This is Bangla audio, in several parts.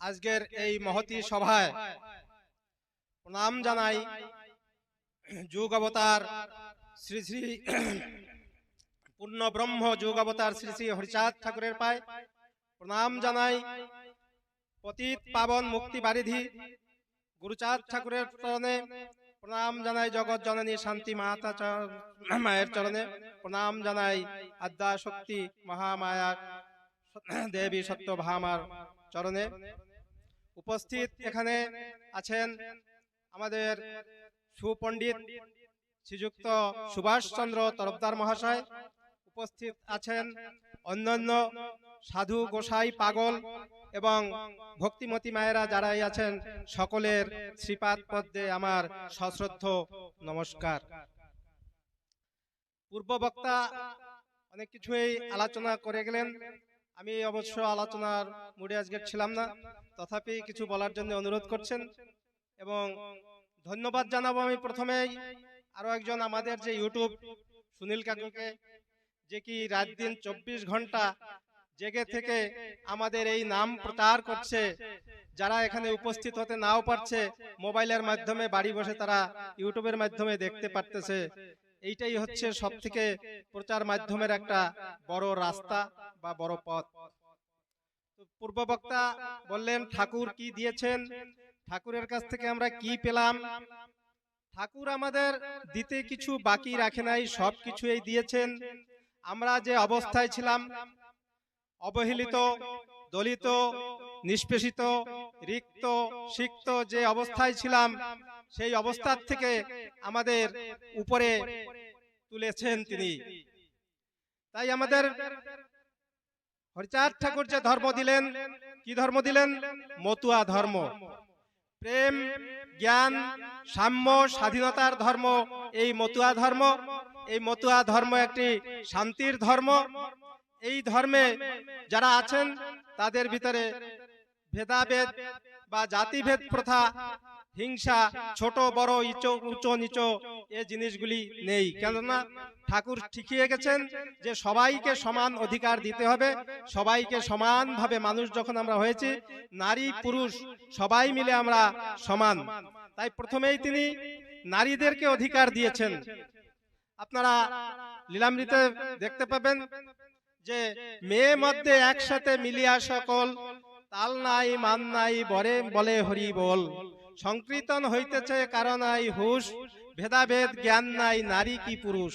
আজকের এই মহতি সভায় প্রণাম জানাই। যুগ অবতার শ্রী শ্রী পূর্ণ ব্রহ্ম যুগ অবতার শ্রী শ্রী হরিচাঁদ ঠাকুরের পায় প্রণাম জানাই। পতিত পাবন মুক্তি বারিধি গুরুচাঁদ ঠাকুরের চরণে প্রণাম জানাই। জগৎ জননী শান্তি মাতা মায়ের চরণে প্রণাম জানাই। আদ্যা শক্তি মহামায়া দেবী সত্যভামার চরণে উপস্থিত এখানে আছেন আমাদের সুপণ্ডিত শ্রীযুক্ত সুভাষচন্দ্র তরফদার মহাশয় উপস্থিত আছেন অন্যান্য সাধু গোসাই পাগল এবং ভক্তিমতী মায়েরা যারাই আছেন সকলের শ্রীপাদ পদ্মে আমার সশ্রদ্ধ নমস্কার। পূর্ব বক্তা অনেক কিছুই আলোচনা করে গেলেন। আমি অবশ্য আলোচনার মুডে আজকে ছিলাম না। তথাপি কিছু বলার জন্য অনুরোধ করছেন এবং ধন্যবাদ জানাব আমি প্রথমেই। আরও একজন আমাদের যে ইউটিউব সুনীল কাকুকে, যে কি রাত দিন চব্বিশ ঘণ্টা জেগে থেকে আমাদের এই নাম প্রচার করছে, যারা এখানে উপস্থিত হতে নাও পারছে, মোবাইলের মাধ্যমে বাড়ি বসে তারা ইউটিউবের মাধ্যমে দেখতে পারতেছে। এইটাই হচ্ছে সব থেকে প্রচার মাধ্যমের একটা বড় রাস্তা বা বড় পথ। পূর্ব বক্তা বললেন ঠাকুর কি দিয়েছেন? ঠাকুরের কাছ থেকে আমরা কি পেলাম? ঠাকুর আমাদের দিতে কিছু বাকি রাখে নাই সব কিছুই দিয়েছেন। আমরা যে অবস্থায় ছিলাম অবহেলিত দলিত নিষ্পেষিত রিক্ত সিক্ত যে অবস্থায় ছিলাম সেই অবস্থার থেকে আমাদের উপরে তুলেছেন তিনি। তাই আমাদের হরিচাঁদ ঠাকুর যে ধর্ম দিলেন কি ধর্ম দিলেন? মতুয়া ধর্ম। প্রেম জ্ঞান সাম্য স্বাধীনতার ধর্ম এই মতুয়া ধর্ম এই মতুয়া ধর্ম একটি শান্তির ধর্ম। এই ধর্মে যারা আছেন তাদের ভিতরে ভেদাভেদ বা জাতিভেদ প্রথা হিংসা, ছোট, বড়, ইচো উঁচু নিচো, এ জিনিসগুলি নেই। কেননা ঠাকুর শিখিয়ে গেছেন যে সবাইকে সমান অধিকার দিতে হবে, সবাইকে সমানভাবে মানুষ যখন আমরা হয়েছি, নারী, পুরুষ, সবাই মিলে আমরা সমান। তাই প্রথমেই তিনি নারীদেরকে অধিকার দিয়েছেন। আপনারা লীলামৃতে দেখতে পাবেন যে মেয়ে মধ্যে একসাথে মিলিয়া সকল, তাল নাই, মান নাই, বরে বলে হরি বল। সংকীর্তন হইতেছে কারণ নাই হুশ ভেদাভেদ জ্ঞান নাই নারী কি পুরুষ?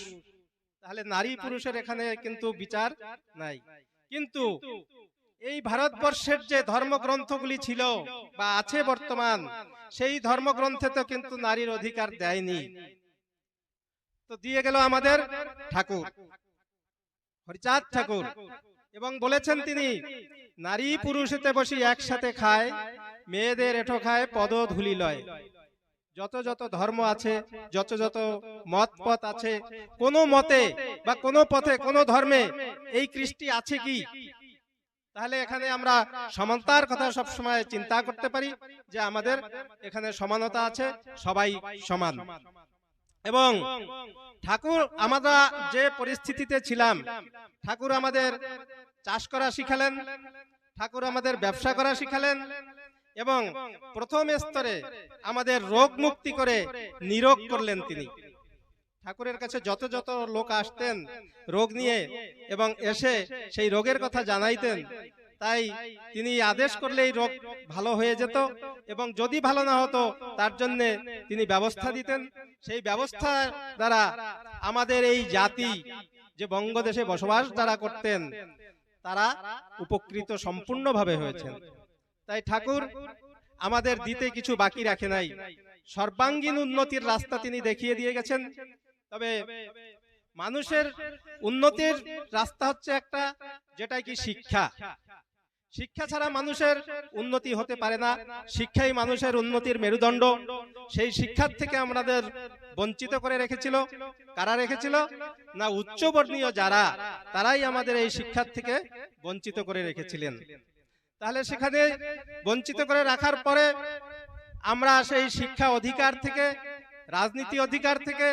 তাহলে নারী পুরুষের এখানে কিন্তু বিচার নাই। কিন্তু এই ভারতবর্ষের যে ধর্মগ্রন্থগুলি ছিল বা আছে বর্তমান সেই ধর্মগ্রন্থে তো কিন্তু নারীর অধিকার দেয়নি। তো দিয়ে গেল আমাদের ঠাকুর। হরিচাঁদ ঠাকুর। এবং বলেছেন তিনি, নারী পুরুষেতে বসি একসাথে খায়, মেয়েদের এঠো খায় পদ ধুলি লয় যত যত ধর্ম আছে, যত যত মত পথ আছে, কোন মতে বা কোন পথে কোন ধর্মে এই কৃষ্টি আছে কি? তাহলে এখানে আমরা সমানতার কথা সব সময় চিন্তা করতে পারি যে আমাদের এখানে সমানতা আছে, সবাই সমান। এবং ঠাকুর আমরা যে পরিস্থিতিতে ছিলাম ঠাকুর আমাদের চাষ করা শিখালেন ঠাকুর আমাদের ব্যবসা করা শিখালেন এবং প্রথম স্তরে আমাদের রোগ মুক্তি করে নিরোগ করলেন তিনি। ঠাকুরের কাছে যত যত লোক আসতেন রোগ নিয়ে এবং এসে সেই রোগের কথা জানাইতেন। তাই তিনি আদেশ করলে এই রোগ ভালো হয়ে যেত এবং যদি ভালো না হতো, তার জন্য তিনি ব্যবস্থা দিতেন। সেই ব্যবস্থা দ্বারা আমাদের এই জাতি যে বঙ্গদেশে বসবাস যারা করতেন, তারা উপকৃত সম্পূর্ণভাবে হয়েছেন। তাই ঠাকুর, আমাদের দিতে কিছু বাকি রাখে নাই। সর্বাঙ্গীন উন্নতির রাস্তা তিনি দেখিয়ে দিয়ে গেছেন। তবে মানুষের উন্নতির রাস্তা হচ্ছে একটা যেটা কি শিক্ষা। শিক্ষা ছাড়া মানুষের উন্নতি হতে পারে না। শিক্ষাই মানুষের উন্নতির মেরুদণ্ড। সেই শিক্ষার থেকে আমাদের বঞ্চিত করে রেখেছিল। কারা রেখেছিল? না, উচ্চবর্ণীয় যারা, তারাই আমাদের এই শিক্ষার থেকে বঞ্চিত করে রেখেছিলেন। তাহলে সেখানে বঞ্চিত করে রাখার পরে আমরা সেই শিক্ষা অধিকার থেকে, রাজনীতি অধিকার থেকে,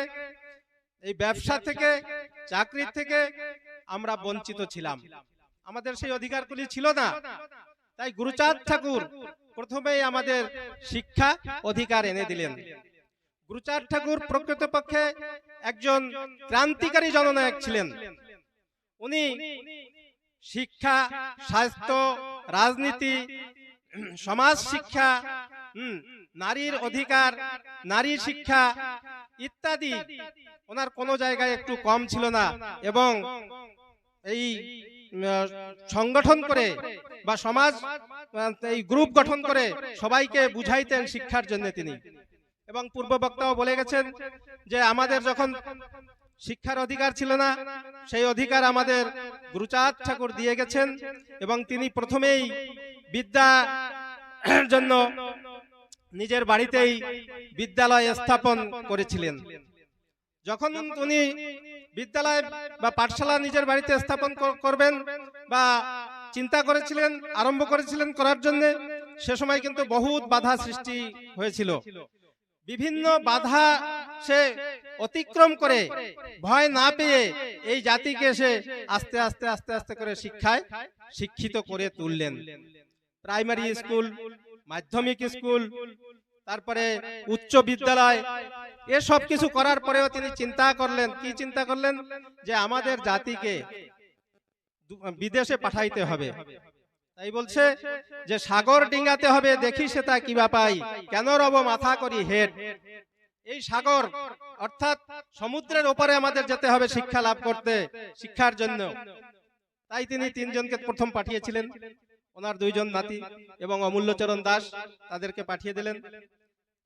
এই ব্যবসা থেকে চাকরির থেকে আমরা বঞ্চিত ছিলাম। আমাদের সেই অধিকারগুলি ছিল না। তাই গুরুচাঁদ ঠাকুর প্রথমেই আমাদের শিক্ষা অধিকার এনে দিলেন। গুরুচাঁদ ঠাকুর প্রকৃতপক্ষে একজন ক্রান্তিকারী জননায়ক ছিলেন। উনি শিক্ষা স্বাস্থ্য রাজনীতি সমাজ শিক্ষা হুম, নারীর অধিকার নারী শিক্ষা ইত্যাদি। ওনার কোনো জায়গায় একটু কম ছিল না এবং এই সংগঠন করে বা সমাজ এই গ্রুপ গঠন করে সবাইকে বুঝাইতেন শিক্ষার জন্য তিনি। এবং পূর্ব বক্তাও বলে গেছেন যে আমাদের যখন শিক্ষার অধিকার ছিল না সেই অধিকার আমাদের গুরুচাঁদ ঠাকুর দিয়ে গেছেন এবং তিনি প্রথমেই বিদ্যা জন্য নিজের বাড়িতেই বিদ্যালয় স্থাপন করেছিলেন। যখন উনি বিদ্যালয় বা পাঠশালা নিজের বাড়িতে স্থাপন করবেন বা চিন্তা করেছিলেন, আরম্ভ করেছিলেন করার জন্য, সে সময় কিন্তু বহুত বাধা সৃষ্টি হয়েছিল। বিভিন্ন বাধা সে অতিক্রম করে, ভয় না পেয়ে এই জাতিকে সে আস্তে আস্তে আস্তে আস্তে করে শিক্ষায় শিক্ষিত করে তুললেন। প্রাইমারি স্কুল, মাধ্যমিক স্কুল তারপরে উচ্চ বিদ্যালয় এসব কিছু করার পরেও তিনি চিন্তা করলেন কি চিন্তা করলেন? যে আমাদের জাতিকে বিদেশে পাঠাইতে হবে। তাই বলছে যে সাগর ডিঙ্গাতে হবে দেখি সে তা কিবা পাই। কেন রব মাথা করি হেড? এই সাগর অর্থাৎ সমুদ্রের ওপারে আমাদের যেতে হবে শিক্ষা লাভ করতে শিক্ষার জন্য। তাই তিনি তিনজনকে প্রথম পাঠিয়েছিলেন। ওনার দুইজন নাতি এবং অমূল্যচরণ দাস তাদেরকে পাঠিয়ে দিলেন।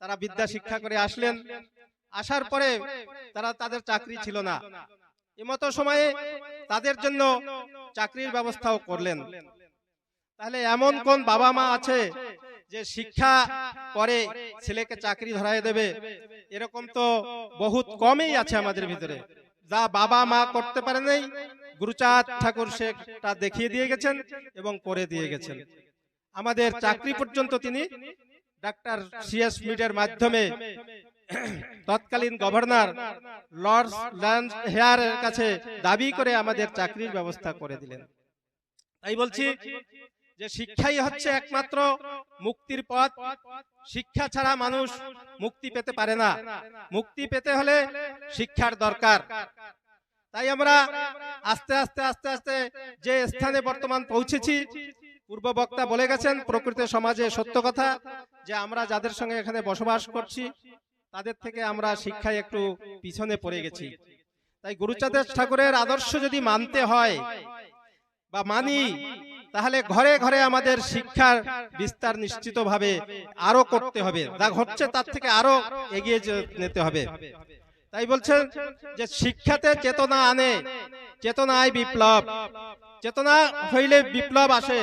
তারা বিদ্যা শিক্ষা করে আসলেন। আসার পরে তারা তাদের চাকরি ছিল না। এমতো সময়ে তাদের জন্য চাকরির ব্যবস্থাও করলেন। তাহলে এমন কোন বাবা মা আছে যে শিক্ষা পরে ছেলেকে চাকরি ধরায় দেবে? এরকম তো বহুত কমই আছে আমাদের ভিতরে। যা বাবা মা করতে পারে নাই গুরুচাঁদ ঠাকুর সেটা দেখিয়ে দিয়ে গেছেন এবং করে দিয়ে গেছেন। আমাদের চাকরি পর্যন্ত তিনি ডাক্তার সিএস মিডের মাধ্যমে তৎকালীন গভর্নর লর্ড ল্যান্ড হেয়ারের কাছে দাবি করে আমাদের চাকরির ব্যবস্থা করে দিলেন। তাই বলছি যে শিক্ষাই হচ্ছে একমাত্র মুক্তির পথ। শিক্ষা ছাড়া মানুষ মুক্তি পেতে পারে না। মুক্তি পেতে হলে শিক্ষার দরকার। তাই আমরা আস্তে আস্তে আস্তে আস্তে যে স্থানে বর্তমান পৌঁছেছি, পূর্ব বক্তা বলে গেছেন প্রকৃত সমাজে সত্য কথা, যে আমরা যাদের সঙ্গে এখানে বসবাস করছি, তাদের থেকে আমরা শিক্ষায় একটু পিছনে পড়ে গেছি। তাই গুরুচাঁদ ঠাকুরের আদর্শ যদি মানতে হয় বা মানি, তাহলে ঘরে ঘরে আমাদের শিক্ষার বিস্তার নিশ্চিতভাবে আরও করতে হবে। যা ঘটছে তার থেকে আরও এগিয়ে যেতে হবে। তাই বলছেন যে শিক্ষাতে চেতনা আনে, চেতনায় বিপ্লব। চেতনা হইলে বিপ্লব আসে,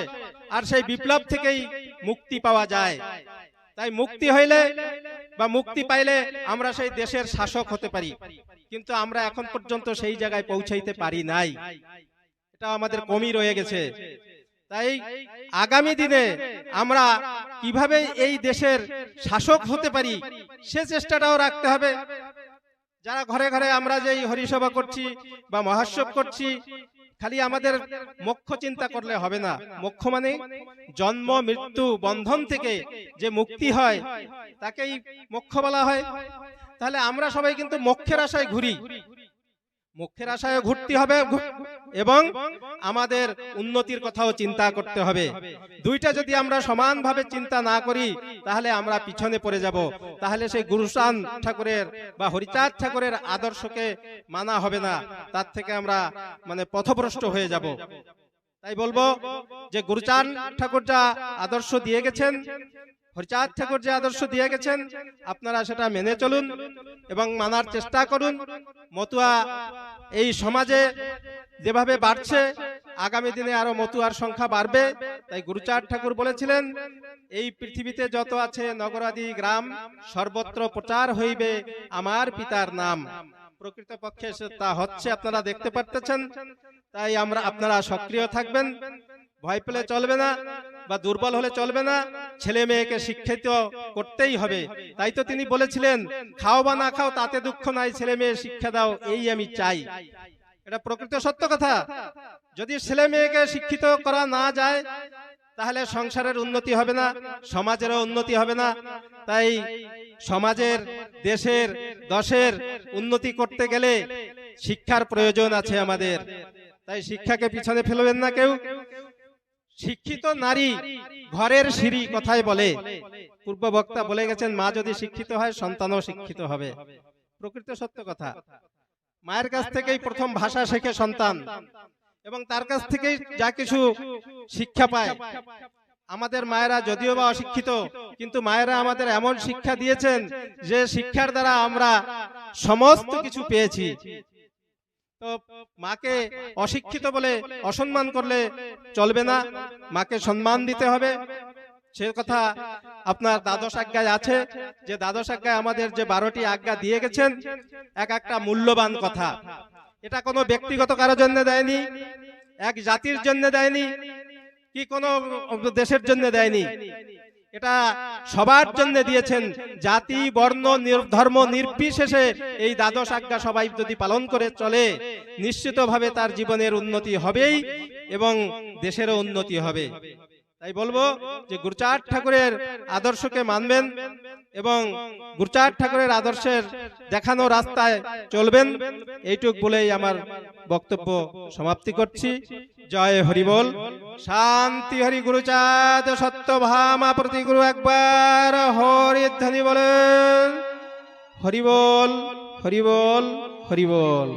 আর সেই বিপ্লব থেকেই মুক্তি পাওয়া যায়। তাই মুক্তি হইলে বা মুক্তি পাইলে আমরা সেই দেশের শাসক হতে পারি। কিন্তু আমরা এখন পর্যন্ত সেই জায়গায় পৌঁছাইতে পারি নাই। এটা আমাদের কমই রয়ে গেছে। তাই আগামী দিনে আমরা কীভাবে এই দেশের শাসক হতে পারি, সে চেষ্টাটাও রাখতে হবে। যারা ঘরে ঘরে আমরা যে হরিসভা করছি বা মহাসব করছি, খালি আমাদের মোক্ষ চিন্তা করলে হবে না। মোক্ষ মানে জন্ম, মৃত্যু, বন্ধন থেকে যে মুক্তি হয়, তাকেই মোক্ষ বলা হয়। তাহলে আমরা সবাই কিন্তু মোক্ষের আশায় ঘুরি। মোক্ষের আশায় ঘুরতে হবে এবং আমাদের উন্নতির কথাও চিন্তা করতে হবে। দুইটা যদি আমরা সমানভাবে চিন্তা না করি, তাহলে আমরা পিছনে পড়ে যাব। তাহলে সেই গুরুচাঁদ ঠাকুরের বা হরিচাঁদ ঠাকুরের আদর্শকে মানা হবে না। তার থেকে আমরা মানে পথভ্রষ্ট হয়ে যাব। তাই বলব যে গুরুচান ঠাকুর যা আদর্শ দিয়ে গেছেন। হরিচাঁদ ঠাকুর যে আদর্শ দিয়ে গেছেন, আপনারা সেটা মেনে চলুন এবং মানার চেষ্টা করুন। মতুয়া এই সমাজে যেভাবে বাড়ছে, আগামী দিনে আরও মতুয়ার সংখ্যা বাড়বে, তাই গুরুচাঁদ ঠাকুর বলেছিলেন, এই পৃথিবীতে যত আছে নগরাদি গ্রাম, সর্বত্র প্রচার হইবে আমার পিতার নাম। প্রকৃত পক্ষে সে তা হচ্ছে, আপনারা দেখতে পারতেছেন, তাই আমরা, আপনারা সক্রিয় থাকবেন। ভয় পেলে চলবে না বা দুর্বল হলে চলবে না, ছেলে মেয়েকে শিক্ষিত করতেই হবে। তাই তো তিনি বলেছিলেন, খাও বা না খাও, তাতে দুঃখ নাই, ছেলে মেয়ে শিক্ষা দাও, এই আমি চাই। এটা প্রকৃত সত্য কথা। যদি ছেলে মেয়েকে শিক্ষিত করা না যায়, তাহলে সংসারের উন্নতি হবে না, সমাজেরও উন্নতি হবে না। তাই সমাজের, দেশের, দশের উন্নতি করতে গেলে শিক্ষার প্রয়োজন আছে আমাদের। তাই শিক্ষাকে পিছনে ফেলবেন না কেউ। শিক্ষিত নারী ঘরের সিঁড়ি কথায় বলে। পূর্ব বক্তা বলে গেছেন, মা যদি শিক্ষিত হয়, সন্তানও শিক্ষিত হবে। প্রকৃত সত্য কথা। মায়ের কাছ থেকেই প্রথম ভাষা শেখে সন্তান এবং তার কাছ থেকেই যা কিছু শিক্ষা পায়। আমাদের মায়েরা যদিও বা অশিক্ষিত, কিন্তু মায়েরা আমাদের এমন শিক্ষা দিয়েছেন যে শিক্ষার দ্বারা আমরা সমস্ত কিছু পেয়েছি। তো মাকে অশিক্ষিত বলে অসম্মান করলে চলবে না। মাকে সম্মান দিতে হবে। সে কথা আপনার দ্বাদশ আজ্ঞায় আছে। যে দ্বাদশ আজ্ঞায় আমাদের যে বারোটি আজ্ঞা দিয়ে গেছেন এক একটা মূল্যবান কথা। এটা কোনো ব্যক্তিগত কারোর জন্য দেয়নি। এক জাতির জন্য দেয়নি। কি কোনো দেশের জন্য দেয়নি। এটা সবার জন্য দিয়েছেন। জাতি, বর্ণ ধর্ম নির্বিশেষে এই দ্বাদশ আজ্ঞা সবাই যদি পালন করে চলে, নিশ্চিতভাবে তার জীবনের উন্নতি হবেই এবং দেশেরও উন্নতি হবে। তাই বলব যে গুরুচাঁদ ঠাকুরের আদর্শকে মানবেন এবং গুরুচাঁদ ঠাকুরের আদর্শের দেখানো রাস্তায় চলবেন। এইটুক বলেই আমার বক্তব্য সমাপ্তি করছি। জয় হরিবল শান্তি হরি গুরুচাঁদ সত্য ভামা প্রতি গুরু একবার হরিধ্বনি বলেন। হরিবল হরিবল হরিবল